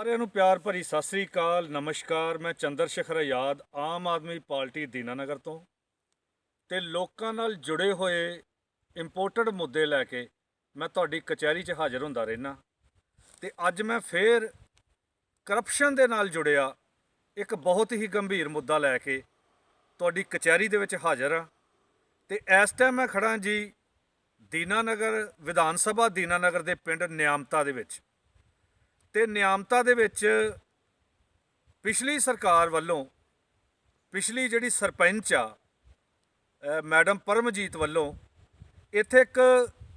ਸਾਰਿਆਂ ਨੂੰ ਪਿਆਰ ਭਰੀ ਸਤਿ ਸ੍ਰੀ ਅਕਾਲ, ਨਮਸਕਾਰ। ਮੈਂ ਚੰਦਰ ਸ਼ੇਖਰ ਆਜ਼ਾਦ, ਆਮ ਆਦਮੀ ਪਾਰਟੀ ਦੀਨਾਨਗਰ ਤੋਂ। ਤੇ ਲੋਕਾਂ ਨਾਲ ਜੁੜੇ ਹੋਏ ਇੰਪੋਰਟਡ ਮੁੱਦੇ ਲੈ ਕੇ ਮੈਂ ਤੁਹਾਡੀ ਕਚਹਿਰੀ 'ਚ ਹਾਜ਼ਰ ਹੁੰਦਾ ਰਹਿਣਾ ਤੇ ਅੱਜ ਮੈਂ ਫੇਰ ਕਰਪਸ਼ਨ ਦੇ ਨਾਲ ਜੁੜਿਆ, ਇੱਕ ਬਹੁਤ ਹੀ ਗੰਭੀਰ ਮੁੱਦਾ ਲੈ ਕੇ ਤੁਹਾਡੀ ਕਚਹਿਰੀ ਦੇ ਵਿੱਚ ਹਾਜ਼ਰ ਆ ਤੇ ਇਸ ਟਾਈਮ ਮੈਂ ਖੜਾ ਜੀ ਦੀਨਾਨਗਰ ਵਿਧਾਨ ਸਭਾ ਦੀਨਾਨਗਰ ਦੇ ਪਿੰਡ ਨਿਆਮਤਾ ਦੇ ਵਿੱਚ। ਤੇ ਨਿਆਮਤਾ ਦੇ ਵਿੱਚ ਪਿਛਲੀ ਸਰਕਾਰ ਵੱਲੋਂ ਪਿਛਲੀ ਜਿਹੜੀ ਸਰਪੰਚ ਆ ਮੈਡਮ ਪਰਮਜੀਤ ਵੱਲੋਂ ਇੱਥੇ ਇੱਕ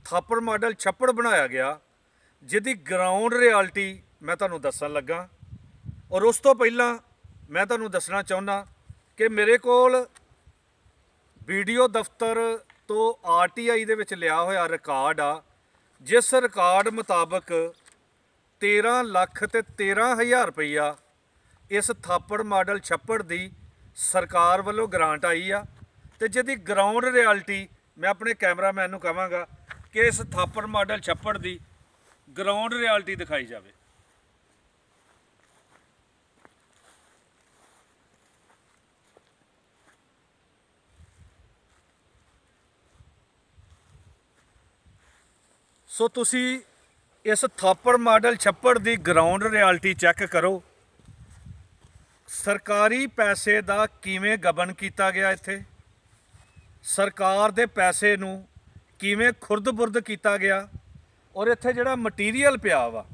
ਥਾਪੜ ਮਾਡਲ ਛੱਪੜ ਬਣਾਇਆ ਗਿਆ, ਜਿਹਦੀ ਗਰਾਊਂਡ ਰਿਐਲਿਟੀ ਮੈਂ ਤੁਹਾਨੂੰ ਦੱਸਣ ਲੱਗਾ। ਔਰ ਉਸ ਤੋਂ ਪਹਿਲਾਂ ਮੈਂ ਤੁਹਾਨੂੰ ਦੱਸਣਾ ਚਾਹੁੰਦਾ ਕਿ ਮੇਰੇ ਕੋਲ ਵੀਡੀਓ ਦਫ਼ਤਰ ਤੋਂ ਆਰਟੀਆਈ ਦੇ ਵਿੱਚ ਲਿਆ ਹੋਇਆ ਰਿਕਾਰਡ ਆ, ਜਿਸ ਰਿਕਾਰਡ ਮੁਤਾਬਕ 13 ਲੱਖ ਤੇ 13000 ਰੁਪਈਆ ਇਸ ਥਾਪੜ ਮਾਡਲ ਛੱਪੜ ਦੀ ਸਰਕਾਰ ਵੱਲੋਂ ਗ੍ਰਾਂਟ ਆਈ ਆ ਤੇ ਜਿਹਦੀ ਗਰਾਊਂਡ ਰਿਐਲਿਟੀ ਮੈਂ ਆਪਣੇ ਕੈਮਰਾਮੈਨ ਨੂੰ ਕਹਾਂਗਾ ਕਿ ਇਸ ਥਾਪੜ ਮਾਡਲ ਛੱਪੜ ਦੀ ਗਰਾਊਂਡ ਰਿਐਲਿਟੀ ਦਿਖਾਈ ਜਾਵੇ। ਸੋ ਤੁਸੀਂ ਇਸ ਥਾਪੜ ਮਾਡਲ ਛੱਪੜ ਦੀ ਗਰਾਊਂਡ ਰਿਐਲਿਟੀ ਚੈੱਕ ਕਰੋ। ਸਰਕਾਰੀ ਪੈਸੇ ਦਾ ਕਿਵੇਂ ਗਬਨ ਕੀਤਾ ਗਿਆ ਇੱਥੇ? ਸਰਕਾਰ ਦੇ ਪੈਸੇ ਨੂੰ ਕਿਵੇਂ ਖੁਰਦ-ਬੁਰਦ ਕੀਤਾ ਗਿਆ? ਔਰ ਇੱਥੇ ਜਿਹੜਾ ਮਟੀਰੀਅਲ ਪਿਆ ਵਾ,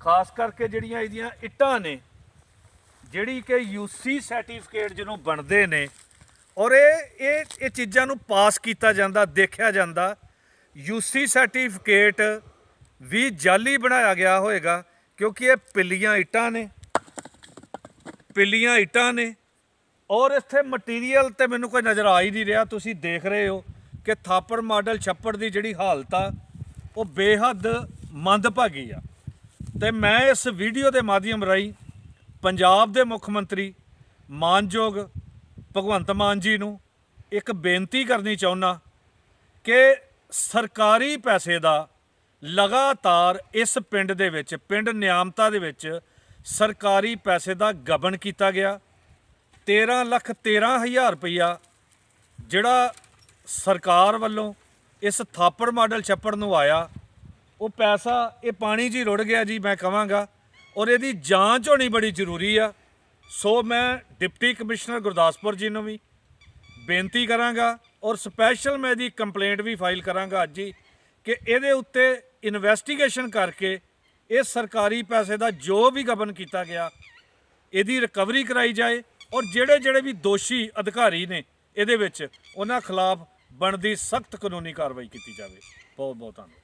ਖਾਸ ਕਰਕੇ ਜਿਹੜੀਆਂ ਇਹਦੀਆਂ ਇੱਟਾਂ ਨੇ, ਜਿਹੜੀ ਕਿ ਯੂਸੀ ਸਰਟੀਫਿਕੇਟ ਜਿਹਨੂੰ ਬਣਦੇ ਨੇ, ਔਰ ਇਹ ਇਹ ਇਹ ਚੀਜ਼ਾਂ ਨੂੰ ਪਾਸ ਕੀਤਾ ਜਾਂਦਾ, ਦੇਖਿਆ ਜਾਂਦਾ। ਯੂਸੀ ਸਰਟੀਫਿਕੇਟ ਵੀ ਜਾਲੀ ਬਣਾਇਆ ਗਿਆ ਹੋਵੇਗਾ ਕਿਉਂਕਿ ਇਹ ਪਿੱਲੀਆਂ ਇੱਟਾਂ ਨੇ। ਪਿੱਲੀਆਂ ਇੱਟਾਂ ਨੇ। ਔਰ ਇੱਥੇ ਮਟੀਰੀਅਲ ਤੇ ਮੈਨੂੰ ਕੋਈ ਨਜ਼ਰ ਆ ਹੀ ਨਹੀਂ ਰਿਹਾ। ਤੁਸੀਂ ਦੇਖ ਰਹੇ ਹੋ ਕਿ ਥਾਪੜ ਮਾਡਲ ਛੱਪੜ ਦੀ ਜਿਹੜੀ ਹਾਲਤ ਆ, ਉਹ ਬੇਹੱਦ ਮੰਦਭਾਗੀ ਆ। ਤੇ ਮੈਂ ਇਸ ਵੀਡੀਓ ਦੇ ਮਾਧਿਅਮ ਰਾਹੀਂ ਪੰਜਾਬ ਦੇ ਮੁੱਖ ਮੰਤਰੀ ਮਾਨਯੋਗ ਭਗਵੰਤ ਮਾਨ ਜੀ ਨੂੰ ਇੱਕ ਬੇਨਤੀ ਕਰਨੀ ਚਾਹੁੰਦਾ ਕਿ ਸਰਕਾਰੀ ਪੈਸੇ ਦਾ ਲਗਾਤਾਰ ਇਸ ਪਿੰਡ ਦੇ ਵਿੱਚ, ਪਿੰਡ ਨਿਆਮਤਾ ਦੇ ਵਿੱਚ ਸਰਕਾਰੀ ਪੈਸੇ ਦਾ ਗਬਨ ਕੀਤਾ ਗਿਆ। 13 ਲੱਖ 13 ਹਜ਼ਾਰ ਰੁਪਈਆ ਜਿਹੜਾ ਸਰਕਾਰ ਵੱਲੋਂ ਇਸ ਥਾਪੜ ਮਾਡਲ ਛੱਪੜ ਨੂੰ ਆਇਆ, ਉਹ ਪੈਸਾ, ਇਹ ਪਾਣੀ ਜੀ ਰੁੜ ਗਿਆ ਜੀ, ਮੈਂ ਕਹਾਂਗਾ, ਔਰ ਇਹਦੀ ਜਾਂਚ ਹੋਣੀ ਬੜੀ ਜ਼ਰੂਰੀ ਆ। ਸੋ ਮੈਂ ਡਿਪਟੀ ਕਮਿਸ਼ਨਰ ਗੁਰਦਾਸਪੁਰ ਜੀ ਨੂੰ ਵੀ ਬੇਨਤੀ ਕਰਾਂਗਾ ਔਰ ਸਪੈਸ਼ਲ ਮੈਂ ਇਹਦੀ ਕੰਪਲੇਂਟ ਵੀ ਫਾਈਲ ਕਰਾਂਗਾ ਅੱਜ ਹੀ। ਕਿ ਇਹਦੇ ਉੱਤੇ ਇਨਵੈਸਟੀਗੇਸ਼ਨ ਕਰਕੇ ਇਹ ਸਰਕਾਰੀ ਪੈਸੇ ਦਾ ਜੋ ਵੀ ਗਬਨ ਕੀਤਾ ਗਿਆ, ਇਹਦੀ ਰਿਕਵਰੀ ਕਰਾਈ ਜਾਏ ਔਰ ਜਿਹੜੇ ਜਿਹੜੇ ਵੀ ਦੋਸ਼ੀ ਅਧਿਕਾਰੀ ਨੇ ਇਹਦੇ ਵਿੱਚ ਉਹਨਾਂ ਖਿਲਾਫ ਬਣਦੀ ਸਖਤ ਕਾਨੂੰਨੀ ਕਾਰਵਾਈ ਕੀਤੀ ਜਾਵੇ। ਬਹੁਤ ਬਹੁਤ ਧੰਨਵਾਦ।